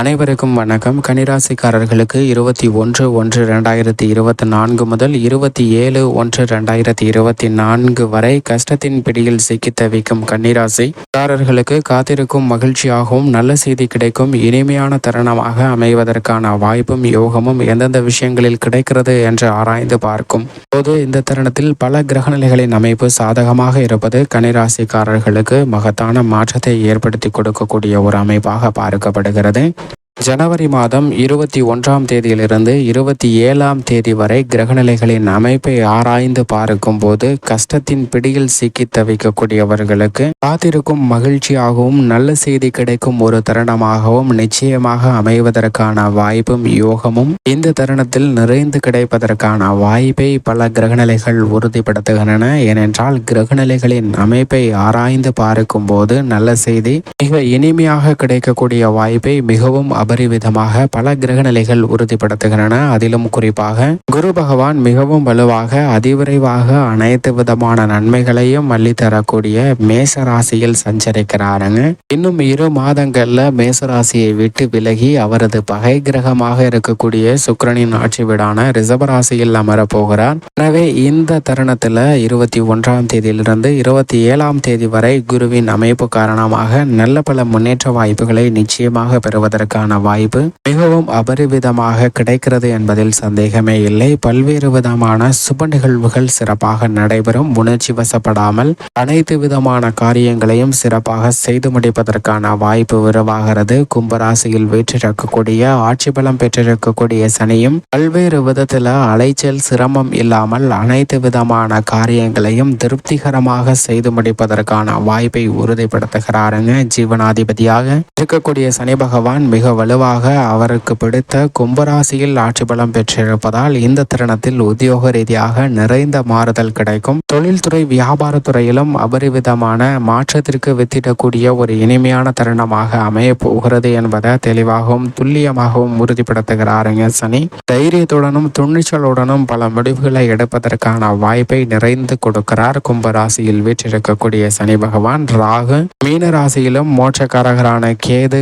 அனைவருக்கும் வணக்கம். கன்னிராசிக்காரர்களுக்கு இருபத்தி ஒன்று ஒன்று ரெண்டாயிரத்தி இருபத்தி நான்கு முதல் இருபத்தி ஏழு ஒன்று ரெண்டாயிரத்தி இருபத்தி நான்கு வரை கஷ்டத்தின் பிடியில் சிக்கி தவிக்கும் கன்னிராசிக்காரர்களுக்கு காத்திருக்கும் மகிழ்ச்சியாகவும் நல்ல செய்தி கிடைக்கும் இனிமையான தருணமாக அமைவதற்கான வாய்ப்பும் யோகமும் எந்தெந்த விஷயங்களில் கிடைக்கிறது என்று ஆராய்ந்து பார்க்கும் போது இந்த தருணத்தில் பல கிரகநிலைகளின் அமைப்பு சாதகமாக இருப்பது கன்னிராசிக்காரர்களுக்கு மகத்தான மாற்றத்தை ஏற்படுத்தி கொடுக்கக்கூடிய ஒரு அமைப்பாக பார்க்கப்படுகிறது. ஜனவரி மாதம் இருபத்தி ஒன்றாம் தேதியிலிருந்து இருபத்தி ஏழாம் தேதி வரை கிரகநிலைகளின் அமைப்பை ஆராய்ந்து பார்க்கும் போது கஷ்டத்தின் பிடியில் சிக்கி தவிக்கக்கூடியவர்களுக்கு காத்திருக்கும் மகிழ்ச்சியாகவும் நல்ல செய்தி கிடைக்கும் ஒரு தருணமாகவும் நிச்சயமாக அமைவதற்கான வாய்ப்பும் யோகமும் இந்த தருணத்தில் நிறைந்து கிடைப்பதற்கான வாய்ப்பை பல கிரகநிலைகள் உறுதிப்படுத்துகின்றன. ஏனென்றால் கிரகநிலைகளின் அமைப்பை ஆராய்ந்து பார்க்கும் போது நல்ல செய்தி மிக இனிமையாக கிடைக்கக்கூடிய வாய்ப்பை மிகவும் அபரிவிதமாக பல கிரகநிலைகள் உறுதிப்படுத்துகின்றன. அதிலும் குறிப்பாக குரு பகவான் மிகவும் வலுவாக அதிவிரைவாக அனைத்து விதமான நன்மைகளையும் அள்ளித்தரக்கூடிய மேச ராசியில் சஞ்சரிக்கிறாருங்க. இன்னும் இரு மாதங்கள்ல மேச ராசியை விட்டு விலகி அவரது பகை கிரகமாக இருக்கக்கூடிய சுக்கிரனின் ஆட்சி வீடான ரிசர்வ ராசியில் அமரப் போகிறார் எனவே இந்த தருணத்துல இருபத்தி ஒன்றாம் தேதியிலிருந்து இருபத்தி ஏழாம் தேதி வரை குருவின் அமைப்பு காரணமாக நல்ல பல முன்னேற்ற வாய்ப்புகளை நிச்சயமாக பெறுவதற்கான வாய்ப்பு மிகவும் அபரிவிதமாக கிடைக்கிறது என்பதில் சந்தேகமே இல்லை. பல்வேறு விதமான சுப நிகழ்வுகள் சிறப்பாக நடைபெறும். உணர்ச்சி வசப்படாமல் அனைத்து விதமான காரியங்களையும் சிறப்பாக செய்து முடிப்பதற்கான வாய்ப்பு உருவாகிறது. கும்பராசியில் வீற்றிருக்கக்கூடிய ஆட்சி பலம் பெற்றிருக்கக்கூடிய சனியும் பல்வேறு விதத்தில் அலைச்சல் சிரமம் இல்லாமல் அனைத்து விதமான காரியங்களையும் திருப்திகரமாக செய்து முடிப்பதற்கான வாய்ப்பை உறுதிப்படுத்துகிறாருங்க. ஜீவனாதிபதியாக இருக்கக்கூடிய சனி பகவான் மிக வலுவாக அவருக்கு பிடித்த கும்பராசியில் ஆட்சி பலம் பெற்றிருப்பதால் இந்த தருணத்தில் உத்தியோக ரீதியாக நிறைந்த மாறுதல் கிடைக்கும். தொழில்துறை வியாபாரத்துறையிலும் அபரிவிதமான மாற்றத்திற்கு வித்திடக்கூடிய ஒரு இனிமையான தருணமாக அமைய போகிறது என்பதை தெளிவாகவும் துல்லியமாகவும் உறுதிப்படுத்துகிறாருங்க சனி. தைரியத்துடனும் துணிச்சலுடனும் பல முடிவுகளை எடுப்பதற்கான வாய்ப்பை நிறைந்து கொடுக்கிறார் கும்பராசியில் வீற்றிருக்கக்கூடிய சனி பகவான். ராகு மீன ராசியிலும் மோட்சக்காரகரான கேது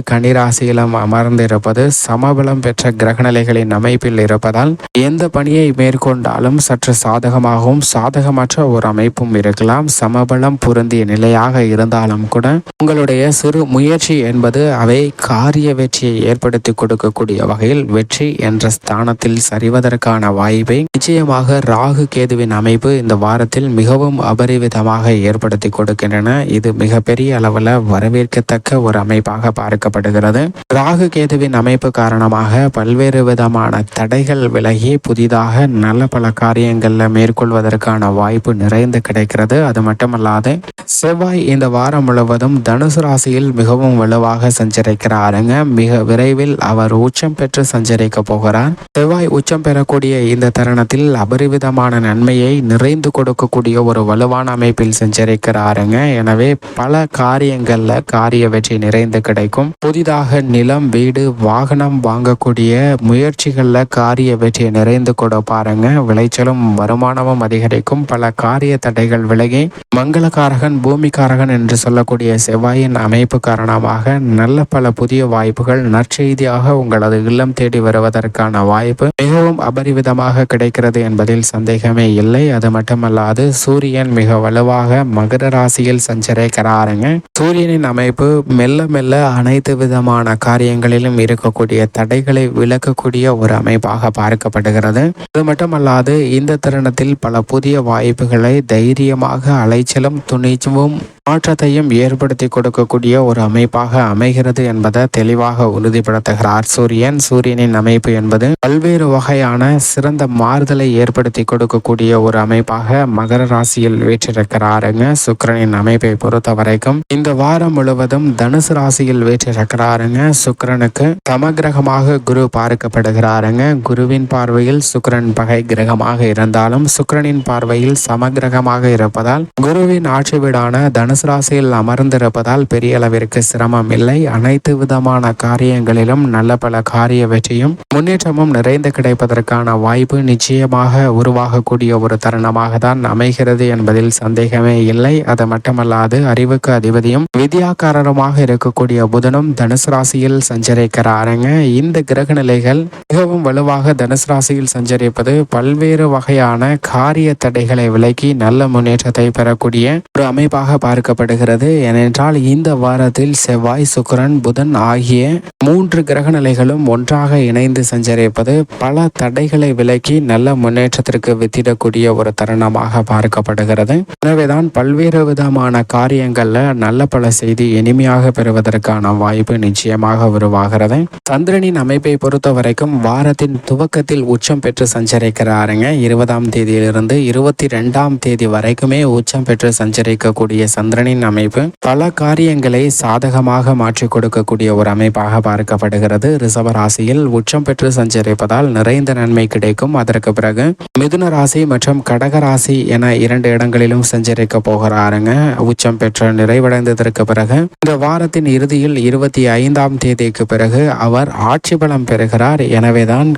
கன்னிராசியிலும் அமர்ந்திருப்பது சமபலம் பெற்ற கிரகநிலைகளின் அமைப்பில் இருப்பதால் எந்த பணியை மேற்கொண்டாலும் சற்று சாதகமாகவும் சாதகமற்ற ஒரு அமைப்பும் இருக்கலாம். சமபலம் பொருந்திய நிலையாக இருந்தாலும் கூட உங்களுடைய சிறு முயற்சி என்பது அவை காரிய வெற்றியை ஏற்படுத்தி கொடுக்கக்கூடிய வகையில் வெற்றி என்ற ஸ்தானத்தில் சரிவதற்கான வாய்ப்பை நிச்சயமாக ராகு கேதுவின் அமைப்பு இந்த வாரத்தில் மிகவும் அபரிவிதமாக ஏற்படுத்தி கொடுக்கின்றன. இது மிகப்பெரிய அளவில் வரவேற்கத்தக்க ஒரு அமைப்பாக பார்க்கப்படுகிறது. ராகு கேதுவின் அமைப்பு காரணமாக பல்வேறு விதமான தடைகள் விலகி புதிதாக நல்ல பல காரியங்களில் மேற்கொள்வதற்கான வாய்ப்பு நிறைந்து கிடைக்கிறது. அது மட்டுமல்லாது செவ்வாய் இந்த வாரம் முழுவதும் தனுசு ராசியில் மிகவும் வலுவாக சஞ்சரிக்கிறாருங்க. மிக விரைவில் அவர் உச்சம் பெற்று சஞ்சரிக்க போகிறார். செவ்வாய் உச்சம் பெறக்கூடிய இந்த தருணத்தில் அபரிவிதமான நன்மையை நிறைந்து கொடுக்கக்கூடிய ஒரு வலுவான அமைப்பில் சஞ்சரிக்கிறாருங்க. எனவே பல காரியங்களில் காரிய வெற்றி நிறைந்து கிடைக்கும். புதிதாக நிலம் வீடு வாகனம் வாங்கக்கூடிய முயற்சிகளில் காரிய வெற்றியை நிறைந்து பாருங்க. விளைச்சலும் வருமானமும் அதிகரிக்கும். பல காரிய தடைகள் விலகி மங்களக்காரகன் பூமிக்காரகன் என்று சொல்லக்கூடிய செவ்வாயின் அமைப்பு காரணமாக நல்ல பல புதிய வாய்ப்புகள் நற்செய்தியாக உங்களது இல்லம் தேடி வருவதற்கான வாய்ப்பு மிகவும் அபரிவிதமாக கிடைக்கிறது என்பதில் சந்தேகமே இல்லை. அது மட்டுமல்லாது சூரியன் மிக வலுவாக மகர ராசியில் சஞ்சரிக்கிறாருங்க. சூரியனின் அமைப்பு மெல்ல மெல்ல அனைத்து விதமான காரியங்களில் காரியங்களிலும் இருக்கக்கூடிய தடைகளை விளக்கக்கூடிய ஒரு அமைப்பாக பார்க்கப்படுகிறது. அது மட்டுமல்லாது இந்த தருணத்தில் பல புதிய வாய்ப்புகளை தைரியமாக அலைச்சலும் துணிச்சவும் மாற்றத்தையும் ஏற்படுத்தி கொடுக்கக்கூடிய ஒரு அமைப்பாக அமைகிறது என்பதை தெளிவாக உறுதிப்படுத்துகிறார் சூரியன். சூரியனின் அமைப்பு என்பது பல்வேறு வகையான சிறந்த மாறுதலை ஏற்படுத்தி கொடுக்கக்கூடிய ஒரு அமைப்பாக மகர ராசியில் வீற்றிருக்கிறாருங்க. சுக்கிரனின் அமைப்பை பொறுத்த வரைக்கும் இந்த வாரம் முழுவதும் தனுசு ராசியில் வீற்றிருக்கிறாருங்க. சுக்கிரனுக்கு சமகிரகமாக குரு பார்க்கப்படுகிறாருங்க. குருவின் பார்வையில் சுக்கிரன் பகை கிரகமாக இருந்தாலும் சுக்கிரனின் பார்வையில் சமகிரகமாக இருப்பதால் குருவின் ஆட்சி வீடான தனுசு தனுசு ராசியில் அமர்ந்திருப்பதால் பெரிய அளவிற்கு சிரமம் இல்லை. அனைத்து விதமான காரியங்களிலும் நல்ல பல காரிய வெற்றியும் முன்னேற்றமும் நிறைந்து கிடைப்பதற்கான வாய்ப்பு நிச்சயமாக உருவாகக்கூடிய ஒரு தருணமாக தான் அமைகிறது என்பதில் சந்தேகமே இல்லை. அது மட்டுமல்லாது அறிவுக்கு அதிபதியும் வித்யாக்காரருமாக இருக்கக்கூடிய புதனும் தனுசு ராசியில் சஞ்சரிக்கிறாருங்க. இந்த கிரக நிலைகள் மிகவும் வலுவாக தனுசு ராசியில் சஞ்சரிப்பது பல்வேறு வகையான காரிய தடைகளை விலக்கி நல்ல முன்னேற்றத்தை பெறக்கூடிய ஒரு அமைப்பாக எதிர்பார்க்கப்படுகிறது ஏனென்றால் இந்த வாரத்தில் செவ்வாய் சுக்கிரன் புதன் ஆகிய மூன்று கிரக நிலைகளும் ஒன்றாக இணைந்து சஞ்சரிப்பது பல தடைகளை விலக்கி நல்ல முன்னேற்றத்திற்கு வித்திடக்கூடிய ஒரு தருணமாக பார்க்கப்படுகிறது. எனவேதான் பல்வேறு விதமான காரியங்கள்ல நல்ல பல செய்தி இனிமையாக பெறுவதற்கான வாய்ப்பு நிச்சயமாக உருவாகிறது. சந்திரனின் அமைப்பை பொறுத்த வரைக்கும் வாரத்தின் துவக்கத்தில் உச்சம் பெற்று சஞ்சரிக்கிறாருங்க. இருபதாம் தேதியிலிருந்து இருபத்தி ரெண்டாம் தேதி வரைக்குமே உச்சம் பெற்று சஞ்சரிக்கக்கூடிய சந்திரனின் அமைப்பு பல காரியங்களை சாதகமாக மாற்றி கொடுக்கக்கூடிய ஒரு அமைப்பாக பார்க்கப்படுகிறது. ரிசர்வ ராசியில் உச்சம் பெற்று சஞ்சரிப்பதால் நிறைந்த நன்மை கிடைக்கும். அதற்கு பிறகு மிதுன ராசி மற்றும் கடக ராசி என இரண்டு இடங்களிலும் சஞ்சரிக்க போகிறாருங்க. உச்சம் பெற்று நிறைவடைந்ததற்கு பிறகு இந்த வாரத்தின் இறுதியில் இருபத்தி ஐந்தாம் தேதிக்கு பிறகு அவர் ஆட்சி பலம் பெறுகிறார். எனவேதான்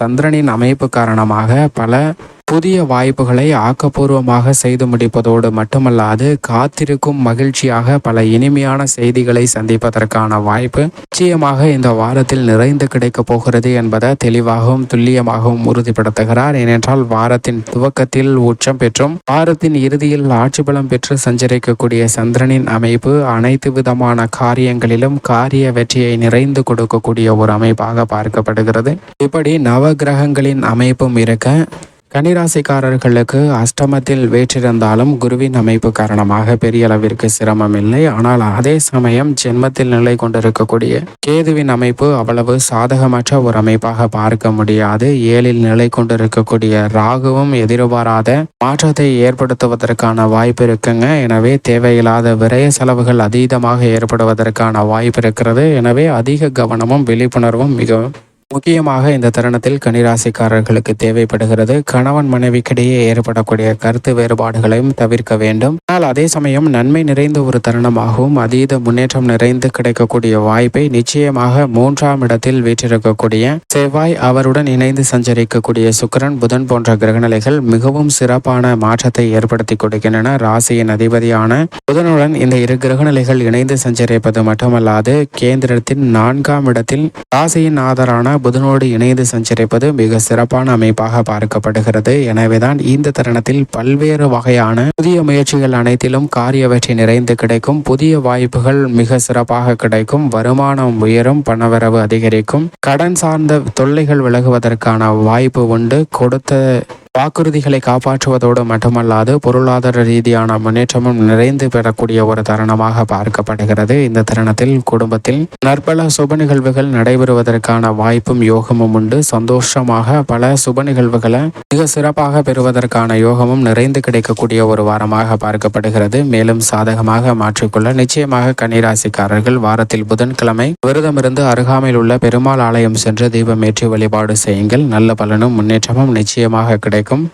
சந்திரனின் அமைப்பு காரணமாக பல புதிய வாய்ப்புகளை ஆக்கப்பூர்வமாக செய்து முடிப்பதோடு மட்டுமல்லாது காத்திருக்கும் மகிழ்ச்சியாக பல இனிமையான செய்திகளை சந்திப்பதற்கான வாய்ப்பு நிச்சயமாக இந்த வாரத்தில் நிறைந்து கிடைக்கப் போகிறது என்பதை தெளிவாகவும் துல்லியமாகவும் உறுதிப்படுத்துகிறார். ஏனென்றால் வாரத்தின் துவக்கத்தில் உச்சம் பெற்றும் வாரத்தின் இறுதியில் ஆட்சி பலம் பெற்று சஞ்சரிக்கக்கூடிய சந்திரனின் அமைப்பு அனைத்து விதமான காரியங்களிலும் காரிய வெற்றியை நிறைந்து கொடுக்கக்கூடிய ஒரு அமைப்பாக பார்க்கப்படுகிறது. இப்படி நவ கிரகங்களின் அமைப்பும் இருக்க கன்னிராசிக்காரர்களுக்கு அஷ்டமத்தில் வேற்றிருந்தாலும் குருவின் அமைப்பு காரணமாக பெரிய அளவிற்கு சிரமம் இல்லை. ஆனால் அதே சமயம் ஜென்மத்தில் நிலை கொண்டிருக்கக்கூடிய கேதுவின் அமைப்பு அவ்வளவு சாதகமற்ற ஒரு அமைப்பாக பார்க்க முடியாது. ஏழில் நிலை கொண்டிருக்கக்கூடிய ராகுவும் எதிர்பாராத மாற்றத்தை ஏற்படுத்துவதற்கான வாய்ப்பு இருக்குங்க. எனவே தேவையில்லாத விரய செலவுகள் அதீதமாக ஏற்படுவதற்கான வாய்ப்பு இருக்கிறது. எனவே அதிக கவனமும் விழிப்புணர்வும் மிகவும் முக்கியமாக இந்த தருணத்தில் கனிராசிக்காரர்களுக்கு தேவைப்படுகிறது. கணவன் மனைவிக்கிடையே ஏற்படக்கூடிய கருத்து வேறுபாடுகளையும் தவிர்க்க வேண்டும். ஆனால் அதே சமயம் நன்மை நிறைந்த ஒரு தருணமாகவும் அதீத முன்னேற்றம் நிறைந்து கிடைக்கக்கூடிய வாய்ப்பை நிச்சயமாக மூன்றாம் இடத்தில் வீற்றிருக்கக்கூடிய செவ்வாய் அவருடன் இணைந்து சஞ்சரிக்கக்கூடிய சுக்கிரன் புதன் போன்ற கிரகநிலைகள் மிகவும் சிறப்பான மாற்றத்தை ஏற்படுத்தி கொடுக்கின்றன. ராசியின் அதிபதியான புதனுடன் இந்த இரு கிரகநிலைகள் இணைந்து சஞ்சரிப்பது மட்டுமல்லாது கேந்திரத்தின் நான்காம் இடத்தில் ராசியின் ஆதரான புதனோடு இணைந்து சஞ்சரிப்பது மிக சிறப்பான அமைப்பாக பார்க்கப்படுகிறது. எனவேதான் இந்த தருணத்தில் பல்வேறு வகையான புதிய முயற்சிகள் அனைத்திலும் காரிய வெற்றி நிறைந்து கிடைக்கும். புதிய வாய்ப்புகள் மிக சிறப்பாக கிடைக்கும். வருமானம் உயரும் பணவரவு அதிகரிக்கும். கடன் சார்ந்த தொல்லைகள் விலகுவதற்கான வாய்ப்பு உண்டு. கொடுத்த வாக்குறுதிகளை காப்பாற்றுவதோடு மட்டுமல்லாது பொருளாதார ரீதியான முன்னேற்றமும் நிறைந்து பெறக்கூடிய ஒரு தருணமாக பார்க்கப்படுகிறது. இந்த தருணத்தில் குடும்பத்தில் நற்பல சுப நிகழ்வுகள் நடைபெறுவதற்கான வாய்ப்பும் யோகமும் உண்டு. சந்தோஷமாக பல சுப நிகழ்வுகளை மிக சிறப்பாக பெறுவதற்கான யோகமும் நிறைந்து கிடைக்கக்கூடிய ஒரு வாரமாக பார்க்கப்படுகிறது. மேலும் சாதகமாக மாற்றிக்கொள்ள நிச்சயமாக கன்னிராசிக்காரர்கள் வாரத்தில் புதன்கிழமை விரதமிருந்து அருகாமையில் உள்ள பெருமாள் ஆலயம் சென்று தீபம் ஏற்றி வழிபாடு செய்யுங்கள். நல்ல பலனும் முன்னேற்றமும் நிச்சயமாக கிடைக்கும்